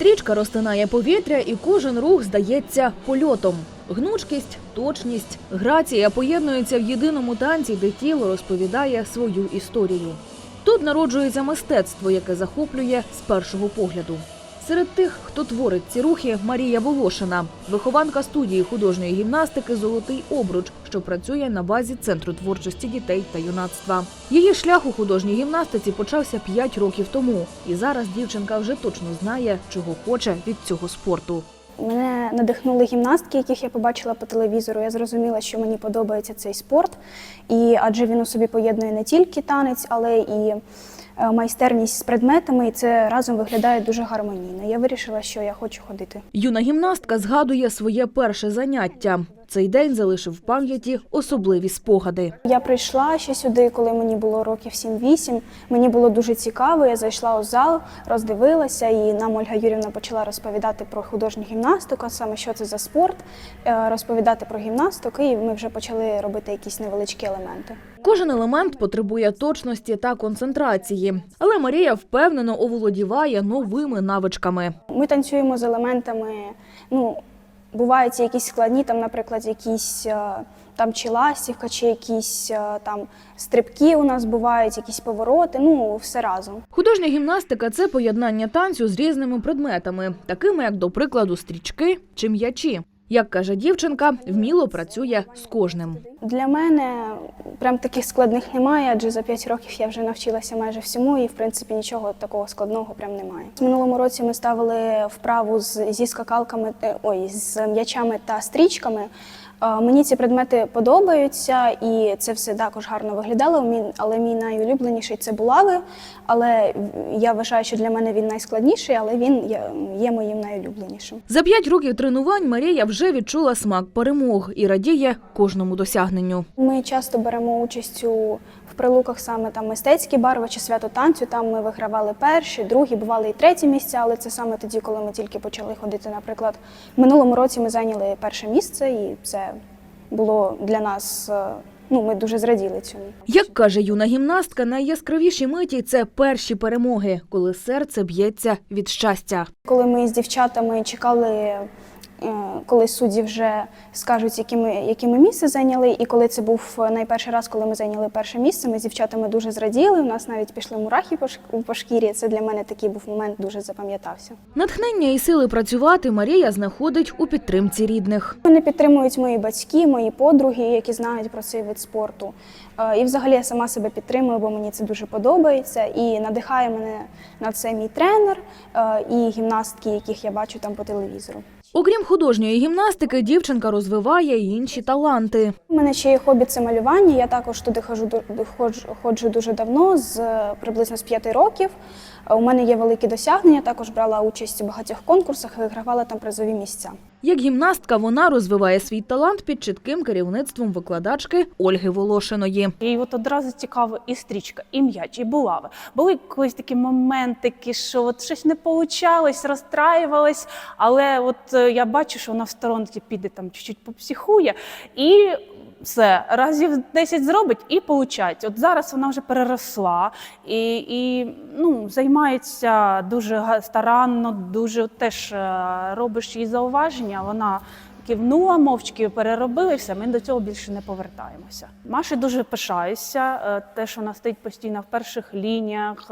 Стрічка розтинає повітря, і кожен рух здається польотом. Гнучкість, точність, грація поєднуються в єдиному танці, де тіло розповідає свою історію. Тут народжується мистецтво, яке захоплює з першого погляду. Серед тих, хто творить ці рухи, Марія Волошина, вихованка студії художньої гімнастики Золотий обруч, що працює на базі центру творчості дітей та юнацтва. Її шлях у художній гімнастиці почався 5 років тому, і зараз дівчинка вже точно знає, чого хоче від цього спорту. Мене надихнули гімнастки, яких я побачила по телевізору. Я зрозуміла, що мені подобається цей спорт, і адже він у собі поєднує не тільки танець, але і майстерність з предметами, і це разом виглядає дуже гармонійно. Я вирішила, що я хочу ходити. Юна гімнастка згадує своє перше заняття. Цей день залишив в пам'яті особливі спогади. Я прийшла ще сюди, коли мені було років 7-8. Мені було дуже цікаво. Я зайшла у зал, роздивилася, і нам Ольга Юрівна почала розповідати про художню гімнастику, саме що це за спорт, е, розповідати про гімнастику, і ми вже почали робити якісь невеличкі елементи. Кожен елемент потребує точності та концентрації, але Марія впевнено оволодіває новими навичками. Ми танцюємо з елементами. Ну, бувають якісь складні, там, наприклад, якісь е, там чи ластівка, чи якісь е, там стрибки у нас бувають, якісь повороти. Ну, все разом. Художня гімнастика це поєднання танцю з різними предметами, такими як, до прикладу, стрічки чи м'ячі. Як каже дівчинка, вміло працює з кожним. Для мене прям таких складних немає, адже за 5 років я вже навчилася майже всьому, і в принципі нічого такого складного прям немає. В минулому році ми ставили вправу з, зі скакалками, е, ой, з м'ячами та стрічками. Мені ці предмети подобаються, і це все також гарно виглядало. Але мій найулюбленіший це булави. Але я вважаю, що для мене він найскладніший, але він є моїм найулюбленішим. За п'ять років тренувань Марія вже відчула смак перемог і радіє кожному досягненню. Ми часто беремо участь у в прилуках саме там мистецькі барви чи свято танцю. Там ми вигравали перші, другі, бували і треті місця, але це саме тоді, коли ми тільки почали ходити. Наприклад, в минулому році ми зайняли перше місце, і це було для нас. е, Ну, ми дуже зраділи цьому. Як каже юна гімнастка, найяскравіші миті це перші перемоги, коли серце б'ється від щастя. Коли ми з дівчатами чекали, коли судді вже скажуть, які ми, які ми місце зайняли, і коли це був найперший раз, коли ми зайняли перше місце, ми з дівчатами дуже зраділи. У нас навіть пішли мурахи по шкірі. Це для мене такий був момент, дуже запам'ятався. Натхнення і сили працювати Марія знаходить у підтримці рідних. Мене підтримують мої батьки, мої подруги, які знають про цей вид спорту. Е, І взагалі я сама себе підтримую, бо мені це дуже подобається. І надихає мене на це мій тренер е, і гімнастки, яких я бачу там по телевізору. Окрім художньої гімнастики, дівчинка розвиває й інші таланти. У мене ще є хобі це малювання. Я також туди ходжу ходжу, дуже давно, з приблизно з п'яти років. У мене є великі досягнення. Також брала участь у багатьох конкурсах, вигравала там призові місця. Як гімнастка, вона розвиває свій талант під чітким керівництвом викладачки Ольги Волошиної. І от одразу цікаво і стрічка, і м'яч, і булави. Були якісь такі моментики, що от щось не получалось, розстраювалась, але от е, я бачу, що вона в сторонці піде там чуть-чуть попсихує, і все, разів 10 зробить і получається. От зараз вона вже переросла і, і ну, займається дуже старанно, дуже теж е, робиш їй зауваження. Вона кивнула, мовчки переробили, і все, ми до цього більше не повертаємося. Маші дуже пишаюся, е, те, що вона стоїть постійно в перших лініях.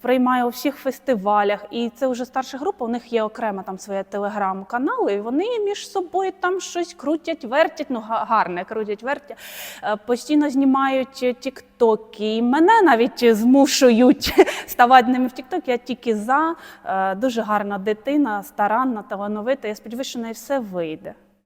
Приймає у всіх фестивалях, і це вже старша група. У них є окремо там своє телеграм-канал, і вони між собою там щось крутять, вертять. Ну га- гарне крутять, вертять. Е, Постійно знімають тіктоки. І мене навіть змушують ставати ними в тікток. Я тільки за Е, дуже гарна дитина, старанна, талановита. Я сподіваюся, що неї все вийде.